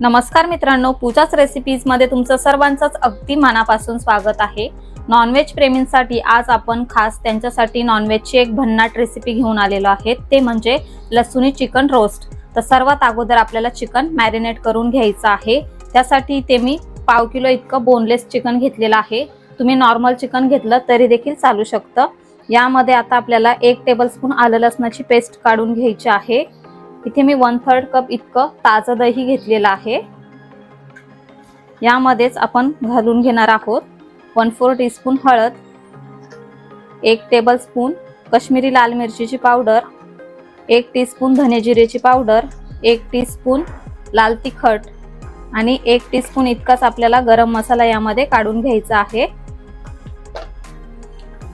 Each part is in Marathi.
नमस्कार मित्रांनो पूजाच रेसिपीजमध्ये तुमचं सर्वांचंच अगदी मनापासून स्वागत आहे. नॉनव्हेज प्रेमींसाठी आज आपण खास त्यांच्यासाठी नॉनव्हेजची एक भन्नाट रेसिपी घेऊन आलेलो आहे. ते म्हणजे लसूणी चिकन रोस्ट तर सर्वात अगोदर आपल्याला चिकन मॅरिनेट करून घ्यायचं आहे. त्यासाठी ते मी पाव किलो इतकं बोनलेस चिकन घेतलेलं आहे. तुम्ही नॉर्मल चिकन घेतलं तरी देखील चालू शकतं. यामध्ये आता आपल्याला एक टेबलस्पून आलं लसणाची पेस्ट काढून घ्यायची आहे. इथे मी वन थर्ड कप इतकं ताजं दही घेतलेलं आहे. यामध्येच आपण घालून घेणार आहोत वन फोर टीस्पून हळद एक टेबलस्पून कश्मीरी लाल मिरचीची पावडर एक टीस्पून धनेजिरेची पावडर एक टीस्पून लाल तिखट आणि एक टीस्पून इतकाच आपल्याला गरम मसाला यामध्ये काढून घ्यायचा आहे.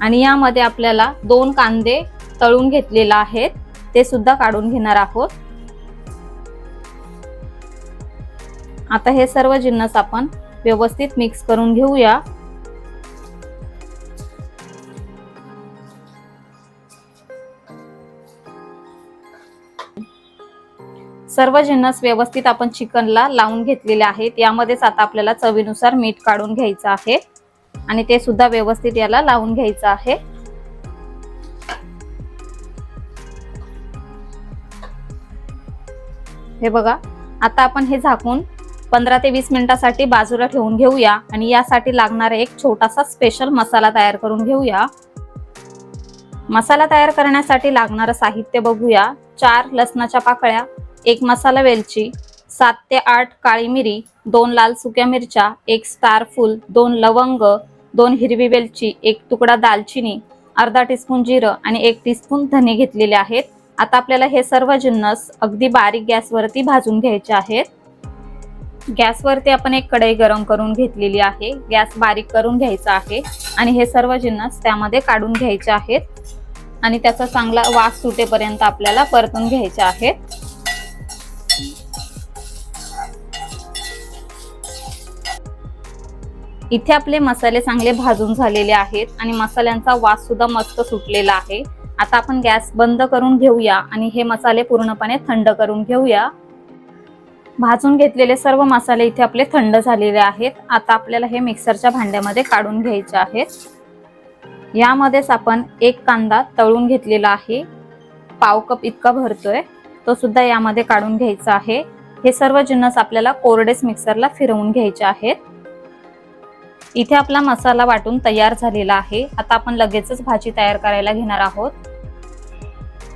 आणि यामध्ये आपल्याला दोन कांदे तळून घेतलेला आहेत. ते सुद्धा काढून घेणार आहोत. आता हे सर्व जिन्नस आपण व्यवस्थित मिक्स करून घेऊया. सर्व जिन्नस व्यवस्थित आपण चिकनला लावून घेतलेले आहेत. यामध्येच आता आपल्याला चवीनुसार मीठ काढून घ्यायचं आहे. आणि ते सुद्धा व्यवस्थित याला लावून घ्यायचं आहे. हे बघा आता आपण हे झाकून पंधरा ते वीस मिनिटासाठी बाजूला ठेवून घेऊया आणि यासाठी लागणारा एक छोटासा स्पेशल मसाला तयार करून घेऊया. मसाला तयार करण्यासाठी लागणारं साहित्य बघूया. चार लसणाच्या पाकळ्या एक मसाला वेलची सात ते आठ काळी मिरी दोन लाल सुक्या मिरच्या एक स्टार फुल दोन लवंग दोन हिरवी वेलची एक तुकडा दालचिनी अर्धा टीस्पून जिरं आणि एक टीस्पून धने घेतलेले आहेत. आता आपल्याला हे सर्व जिन्नस अगदी बारीक गॅसवरती भाजून घ्यायचे आहेत. गॅसवरती आपण एक कढई गरम करून घेतलेली आहे. गॅस बारीक करून घ्यायचा आहे. आणि हे सर्व जिन्नस त्यामध्ये काढून घ्यायचे आहेत. आणि त्याचा चांगला वास सुटेपर्यंत आपल्याला परतून घ्यायचे आहेत. इथे आपले मसाले चांगले भाजून झालेले आहेत आणि मसाल्यांचा वास सुद्धा मस्त सुटलेला आहे. आता आपण गॅस बंद करून घेऊया आणि हे मसाले पूर्णपणे थंड करून घेऊया. भाजून घेतलेले सर्व मसाले इथे आपले थंड झालेले आहेत. आता आपल्याला हे मिक्सरच्या भांड्यामध्ये काढून घ्यायचे आहेत. यामध्येच आपण एक कांदा तळून घेतलेला आहे. पाव कप इतका भरतोय. तो सुद्धा यामध्ये काढून घ्यायचा आहे. हे सर्व जिन्नस आपल्याला कोरडेस मिक्सरला फिरवून घ्यायचे आहेत. इथे आपला मसाला वाटून तयार झालेला आहे. आता आपण लगेचच भाजी तयार करायला घेणार आहोत.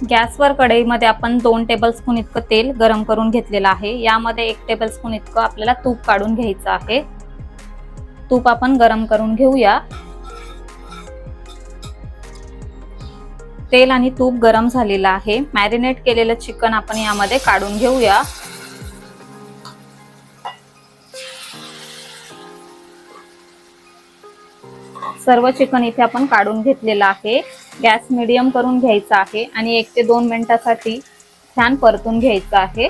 गॅसवर कढईमध्ये आपण दोन टेबलस्पून इतकं तेल गरम करून घेतलेलं आहे. यामध्ये एक टेबलस्पून इतकं आपल्याला तूप काढून घ्यायचं आहे. तूप आपण गरम करून घेऊया. तेल आणि तूप गरम झालेलं आहे. मॅरिनेट केलेलं चिकन आपण यामध्ये काढून घेऊया. सर्व चिकन इथे आपण काढून घेतलेलं आहे. गॅस मिडियम करून घ्यायचा आहे आणि एक ते दोन मिनिटासाठी छान परतून घ्यायचं आहे.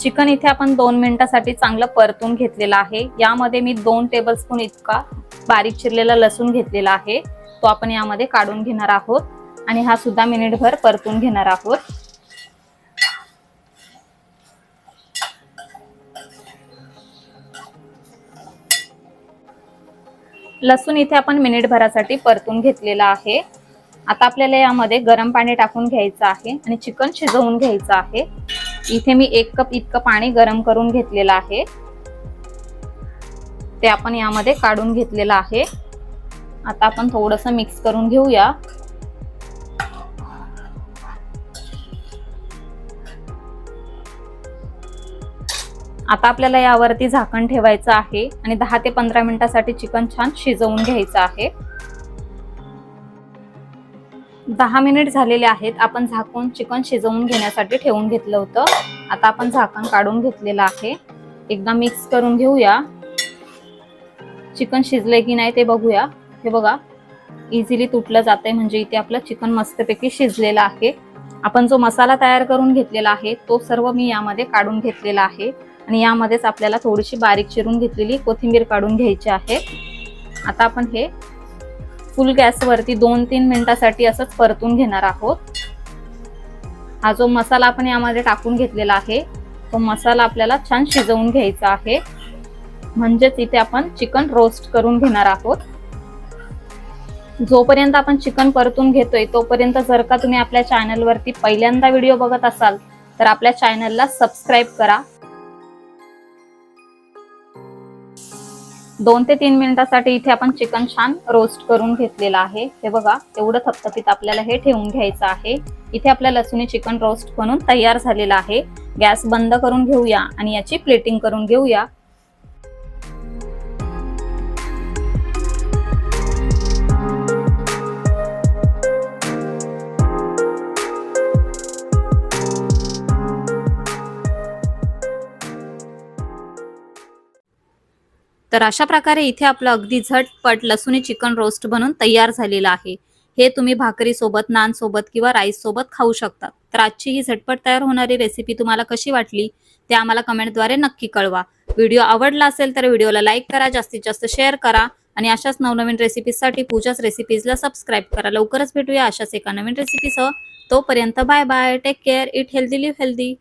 चिकन इथे आपण दोन मिनिटासाठी चांगलं परतून घेतलेलं आहे. यामध्ये मी दोन टेबलस्पून इतका बारीक चिरलेला लसूण घेतलेला आहे. तो आपण यामध्ये काढून घेणार आहोत आणि हा सुद्धा मिनिटभर परतून घेणार आहोत. लसूण इथे आपण मिनिटभरासाठी परतून घेतलेला आहे. आता आपल्याला यामध्ये गरम पाणी टाकून घ्यायचं आहे आणि चिकन शिजवून घ्यायचं आहे. इथे मी एक कप इतकं पाणी गरम करून घेतलेलं आहे. ते आपण यामध्ये काढून घेतलेलं आहे. आता आपण थोडंसं मिक्स करून घेऊया. आता आपल्याला यावरती झाकण ठेवायचं आहे आणि दहा ते पंधरा मिनिटासाठी चिकन छान शिजवून घ्यायचं आहे. दहा मिनिट झालेले आहेत. आपण झाकून चिकन शिजवून घेण्यासाठी ठेवून घेतलं होतं. आता आपण झाकण काढून घेतलेलं आहे. एकदा मिक्स करून घेऊया. चिकन शिजले की नाही ते बघूया. हे बघा इझिली तुटलं जातंय. म्हणजे इथे आपलं चिकन मस्तपैकी शिजलेलं आहे. आपण जो मसाला तयार करून घेतलेला आहे तो सर्व मी यामध्ये काढून घेतलेला आहे. आणि यामध्येच आपल्याला थोडीशी बारीक चिरून घेतलेली कोथिंबीर काढून घ्यायची आहे. आता आपण हे फुल गॅसवरती दोन तीन मिनिटासाठी असंच परतून घेणार आहोत. हा जो मसाला आपण यामध्ये टाकून घेतलेला आहे तो मसाला आपल्याला छान शिजवून घ्यायचा आहे. म्हणजेच इथे आपण चिकन रोस्ट करून घेणार आहोत. जोपर्यंत आपण चिकन परतून घेतोय तोपर्यंत जर का तुम्ही आपल्या चॅनलवरती पहिल्यांदा व्हिडिओ बघत असाल तर आपल्या चॅनलला सबस्क्राईब करा. दोन ते तीन मिनिटासाठी इथे आपण चिकन छान रोस्ट करून घेतलेलं आहे. हे बघा एवढं थपथपीत आपल्याला हे ठेवून घ्यायचं आहे. इथे आपल्या लसुणी चिकन रोस्ट बनून तयार झालेलं आहे. गॅस बंद करून घेऊया आणि याची प्लेटिंग करून घेऊया. तर अशा प्रकारे इथे आपलं अगदी झटपट लसूणी चिकन रोस्ट बनून तयार झालेलं आहे. हे तुम्ही भाकरी सोबत नान सोबत किंवा राईस सोबत खाऊ शकता. तर आजची ही झटपट तयार होणारी रेसिपी तुम्हाला कशी वाटली ते आम्हाला कमेंटद्वारे नक्की कळवा. व्हिडिओ आवडला असेल तर व्हिडिओला लाईक करा जास्तीत जास्त शेअर करा आणि अशाच नवनवीन रेसिपीजसाठी पूजाच रेसिपीजला सबस्क्राईब करा. लवकरच भेटूया अशाच एका नवीन रेसिपीसह तोपर्यंत bye bye take care eat healthy live healthy